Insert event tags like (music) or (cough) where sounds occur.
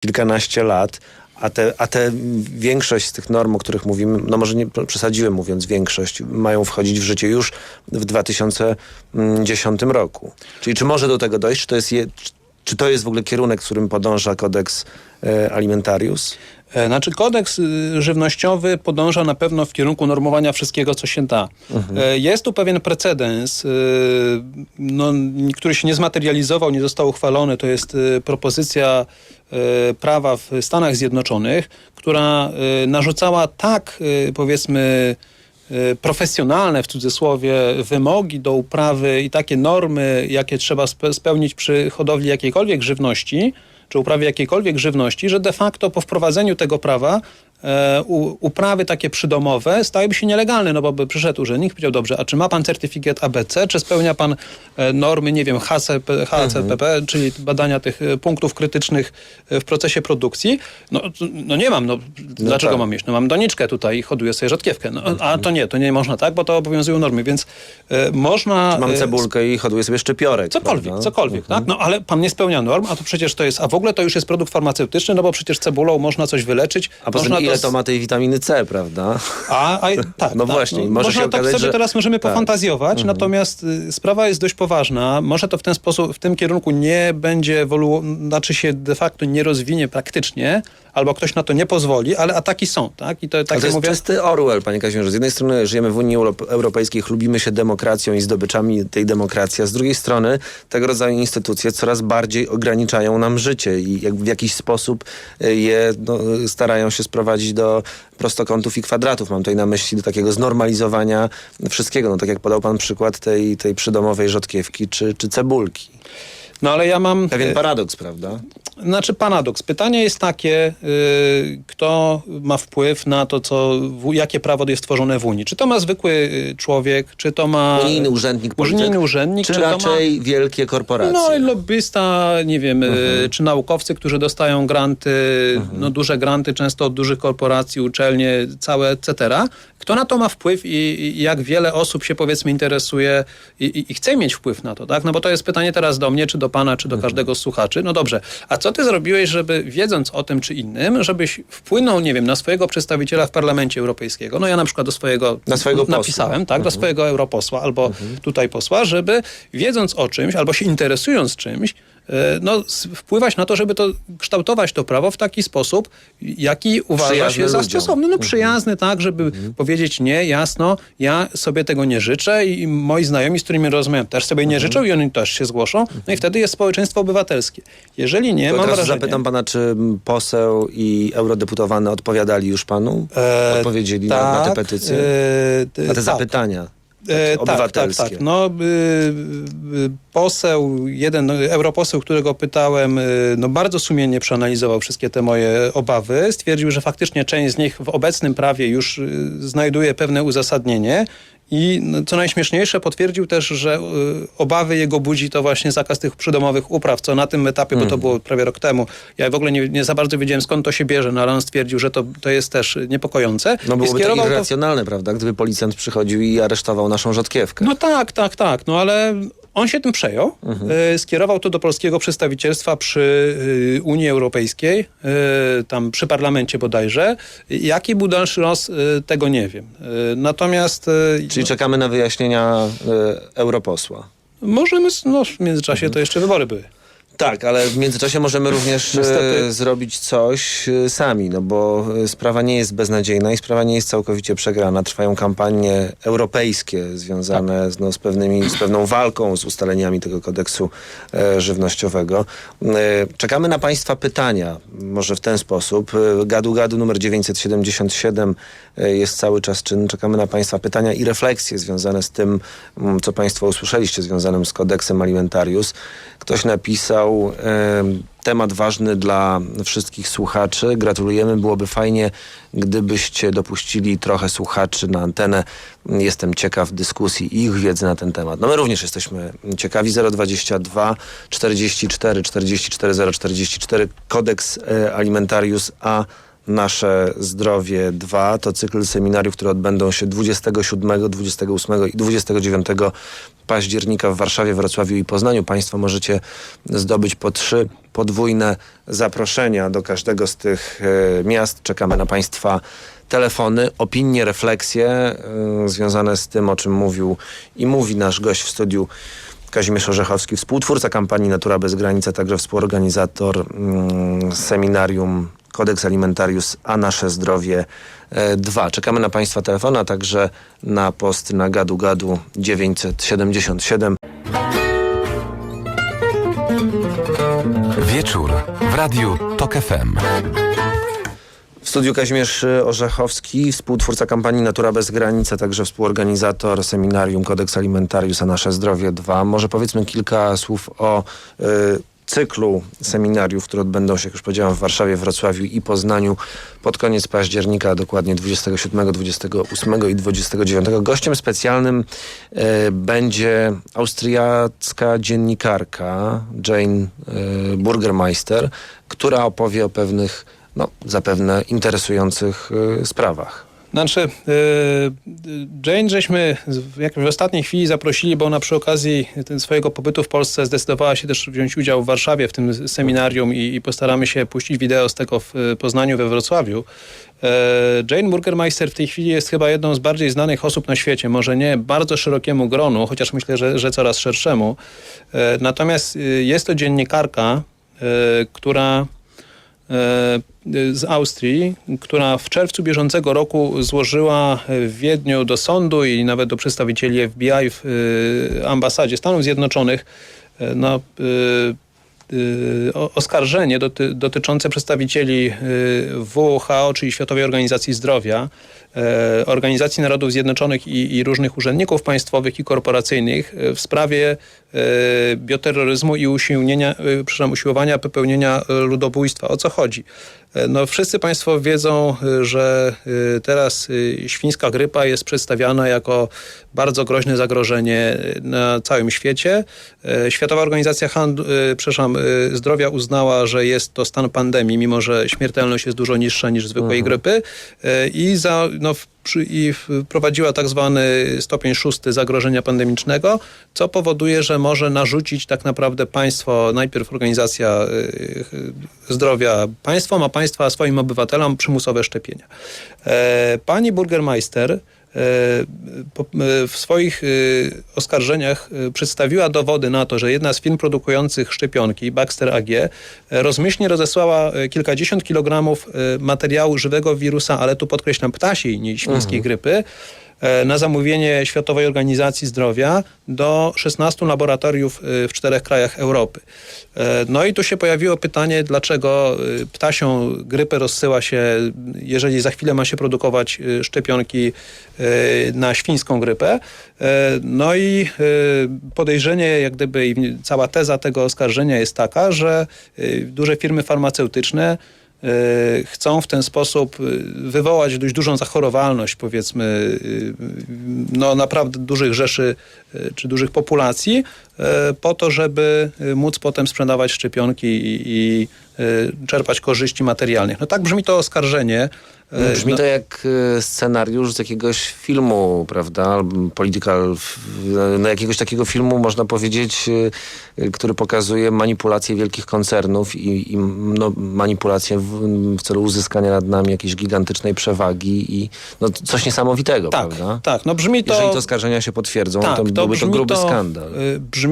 kilkanaście lat, a te, a te większość z tych norm, o których mówimy, no może nie przesadziłem mówiąc większość, mają wchodzić w życie już w 2010 roku. Czyli czy może do tego dojść? Czy to jest, je, czy to jest w ogóle kierunek, w którym podąża kodeks e, alimentarius? E, Znaczy kodeks y, żywnościowy podąża na pewno w kierunku normowania wszystkiego, co się da. E, Jest tu pewien precedens, y, no, który się nie zmaterializował, nie został uchwalony. To jest y, propozycja prawa w Stanach Zjednoczonych, która narzucała tak, powiedzmy, profesjonalne w cudzysłowie wymogi do uprawy i takie normy, jakie trzeba spe- spełnić przy hodowli jakiejkolwiek żywności, czy uprawie jakiejkolwiek żywności, że de facto po wprowadzeniu tego prawa uprawy takie przydomowe stałyby się nielegalne, no bo by przyszedł urzędnik i powiedział, dobrze, a czy ma pan certyfikat ABC, czy spełnia pan e, normy, nie wiem, HCP, HCPP, czyli badania tych e, punktów krytycznych e, w procesie produkcji? No, no nie mam, no, dlaczego tak. mam mieć? No mam doniczkę tutaj i hoduję sobie rzodkiewkę. No, a to nie, to nie można tak, bo to obowiązują normy, więc e, można... Mam e, cebulkę i hoduję sobie szczypiorek. Cokolwiek, prawda? cokolwiek, tak? No ale pan nie spełnia norm, a to przecież to jest, a w ogóle to już jest produkt farmaceutyczny, no bo przecież cebulą można coś wyleczyć. A można ile to ma tej witaminy C, prawda? A, a (laughs) tak, No tak, właśnie, może można się tak okazać, sobie że- teraz możemy tak. pofantazjować, natomiast y, sprawa jest dość poważna. Może to w ten sposób, w tym kierunku nie będzie ewolu- znaczy się de facto nie rozwinie praktycznie, albo ktoś na to nie pozwoli, ale ataki są, tak? I to, tak to jest mówię, czysty Orwell, panie Kazimierzu. Z jednej strony żyjemy w Unii Euro- Europejskiej, chlubimy się demokracją i zdobyczami tej demokracji, a z drugiej strony tego rodzaju instytucje coraz bardziej ograniczają nam życie i jak w jakiś sposób y, je no, starają się sprowadzić do prostokątów i kwadratów. Mam tutaj na myśli do takiego znormalizowania wszystkiego. No tak jak podał pan przykład tej, tej przydomowej rzodkiewki czy, czy cebulki. no ale ja mam... Pewien paradoks, prawda? Znaczy paradoks. Pytanie jest takie, y, kto ma wpływ na to, co, w, jakie prawo jest tworzone w Unii. Czy to ma zwykły y, człowiek, czy to ma... Unijny urzędnik polityk, Unijny urzędnik, czy, czy to ma- raczej wielkie korporacje? No i lobbysta, nie wiem, y, Mhm. czy naukowcy, którzy dostają granty, no duże granty często od dużych korporacji, uczelnie, całe etc. Kto na to ma wpływ i, i jak wiele osób się powiedzmy interesuje i, i, i chce mieć wpływ na to, tak? No bo to jest pytanie teraz do mnie, czy do pana, czy do Mhm. każdego z słuchaczy. No dobrze, a co ty zrobiłeś, żeby wiedząc o tym czy innym, żebyś wpłynął, nie wiem, na swojego przedstawiciela w Parlamencie Europejskiego, no ja na przykład do swojego, Na swojego posła. napisałem, tak, do swojego europosła albo tutaj posła, żeby wiedząc o czymś albo się interesując czymś, no, s- wpływać na to, żeby to kształtować to prawo w taki sposób, jaki uważa Przyjazny się za stosowny. No przyjazny, tak, żeby powiedzieć nie, jasno, ja sobie tego nie życzę i moi znajomi, z którymi rozmawiam, też sobie nie życzą i oni też się zgłoszą. No i wtedy jest społeczeństwo obywatelskie. Jeżeli nie, To mam teraz wrażenie... zapytam pana, czy poseł i eurodeputowany odpowiadali już panu? E, Odpowiedzieli na, na te petycje? e, na te tak. zapytania E, tak, tak, tak. No, y, y, poseł, jeden no, europoseł, którego pytałem, y, no bardzo sumiennie przeanalizował wszystkie te moje obawy. Stwierdził, że faktycznie część z nich w obecnym prawie już y, znajduje pewne uzasadnienie. I co najśmieszniejsze, potwierdził też, że y, obawy jego budzi to właśnie zakaz tych przydomowych upraw, co na tym etapie, bo to Mhm. było prawie rok temu, ja w ogóle nie, nie za bardzo wiedziałem skąd to się bierze, no ale on stwierdził, że to, to jest też niepokojące. No byłoby to skierował to irracjonalne, prawda? Gdyby policjant przychodził i aresztował naszą rzodkiewkę. no tak, tak, tak. No ale on się tym przejął. E, skierował to do polskiego przedstawicielstwa przy e, Unii Europejskiej, e, tam przy parlamencie bodajże. Jaki był dalszy los, tego nie wiem. Natomiast Czyli czekamy na wyjaśnienia europosła. możemy, no w międzyczasie to jeszcze wybory były. Tak, ale w międzyczasie możemy również Niestety. e, zrobić coś e, sami, no bo e, sprawa nie jest beznadziejna i sprawa nie jest całkowicie przegrana. Trwają kampanie europejskie związane z, no, z, pewnymi, z pewną walką z ustaleniami tego kodeksu e, żywnościowego. E, czekamy na Państwa pytania, może w ten sposób. Gadu Gadu numer 977 e, jest cały czas czynny. Czekamy na Państwa pytania i refleksje związane z tym, mm, co Państwo usłyszeliście, związanym z kodeksem alimentarius. Ktoś napisał em, temat ważny dla wszystkich słuchaczy. Gratulujemy. Byłoby fajnie, gdybyście dopuścili trochę słuchaczy na antenę. Jestem ciekaw dyskusji i ich wiedzy na ten temat. No my również jesteśmy ciekawi. 022 44 44 044 kodeks e, alimentarius A Nasze Zdrowie 2 to cykl seminariów, które odbędą się 27, 28 i 29 października w Warszawie, Wrocławiu i Poznaniu. Państwo możecie zdobyć po trzy podwójne zaproszenia do każdego z tych e, miast. Czekamy na Państwa telefony, opinie, refleksje e, związane z tym, o czym mówił i mówi nasz gość w studiu Kazimierz Orzechowski, współtwórca kampanii Natura bez granic, a także współorganizator mm, seminarium Kodeks Alimentarius, a nasze zdrowie 2. Czekamy na Państwa telefony, a także na post na gadu gadu 977. Wieczór w Radiu TOK FM. W studiu Kazimierz Orzechowski, współtwórca kampanii Natura bez granic, a także współorganizator seminarium Kodeks Alimentarius, a nasze zdrowie 2. Może powiedzmy kilka słów o y, cyklu seminariów, które odbędą się, jak już powiedziałem, w Warszawie, Wrocławiu i Poznaniu pod koniec października, dokładnie 27, 28 i 29. Gościem specjalnym y, będzie austriacka dziennikarka Jane y, Burgermeister, która opowie o pewnych, no zapewne interesujących y, sprawach. Znaczy, yy, Jane żeśmy w ostatniej chwili zaprosili, bo ona przy okazji swojego pobytu w Polsce zdecydowała się też wziąć udział w Warszawie w tym seminarium i, i postaramy się puścić wideo z tego w y, Poznaniu, we Wrocławiu. E, Jane Burgermeister w tej chwili jest chyba jedną z bardziej znanych osób na świecie. Może nie bardzo szerokiemu gronu, chociaż myślę, że, że coraz szerszemu. E, Natomiast jest to dziennikarka, która e, z Austrii, która w czerwcu bieżącego roku złożyła w Wiedniu do sądu i nawet do przedstawicieli FBI w e, ambasadzie Stanów Zjednoczonych e, no, e, e, o- oskarżenie doty, dotyczące przedstawicieli e, WHO, czyli Światowej Organizacji Zdrowia, e, Organizacji Narodów Zjednoczonych i, i różnych urzędników państwowych i korporacyjnych e, w sprawie e, bioterroryzmu i usiłnienia, e, przepraszam, usiłowania popełnienia e, ludobójstwa. O co chodzi? E, No, wszyscy Państwo wiedzą, e, że e, teraz e, świńska grypa jest przedstawiana jako bardzo groźne zagrożenie e, na całym świecie. E, Światowa Organizacja Handlu, e, przepraszam, e, Zdrowia uznała, że jest to stan pandemii, mimo że śmiertelność jest dużo niższa niż zwykłej grypy e, i, za, no, przy, i wprowadziła tak zwany stopień szósty zagrożenia pandemicznego, co powoduje, że może narzucić tak naprawdę państwo, najpierw organizacja y, zdrowia państwom, a państwa swoim obywatelom przymusowe szczepienia. E, Pani Burgermeister w swoich y, oskarżeniach przedstawiła dowody na to, że jedna z firm produkujących szczepionki, Baxter AG, e, rozmyślnie rozesłała e, kilkadziesiąt kilogramów e, materiału żywego wirusa, ale tu podkreślam ptasiej, nie świńskiej grypy, e, na zamówienie Światowej Organizacji Zdrowia do 16 laboratoriów e, w czterech krajach Europy. E, No i tu się pojawiło pytanie, dlaczego e, ptasią grypę rozsyła się, jeżeli za chwilę ma się produkować e, szczepionki e, na świńską grypę. E, No i e, podejrzenie, jak gdyby i cała teza tego oskarżenia jest taka, że e, duże firmy farmaceutyczne e, chcą w ten sposób e, wywołać dość dużą zachorowalność, powiedzmy, e, no naprawdę dużych rzeszy e, czy dużych populacji, e, po to, żeby e, móc potem sprzedawać szczepionki i, i e, czerpać korzyści materialnych. No tak brzmi to oskarżenie. E, Brzmi no- to jak e, scenariusz z jakiegoś filmu, prawda? Political, f- no jakiegoś takiego filmu, można powiedzieć, e, który pokazuje manipulacje wielkich koncernów i, i no, manipulacje w, w celu uzyskania nad nami jakiejś gigantycznej przewagi i no, coś niesamowitego, tak, prawda? tak, no brzmi to... Jeżeli te oskarżenia się potwierdzą, tak, to byłby to brzmi gruby skandal. y, Brzmi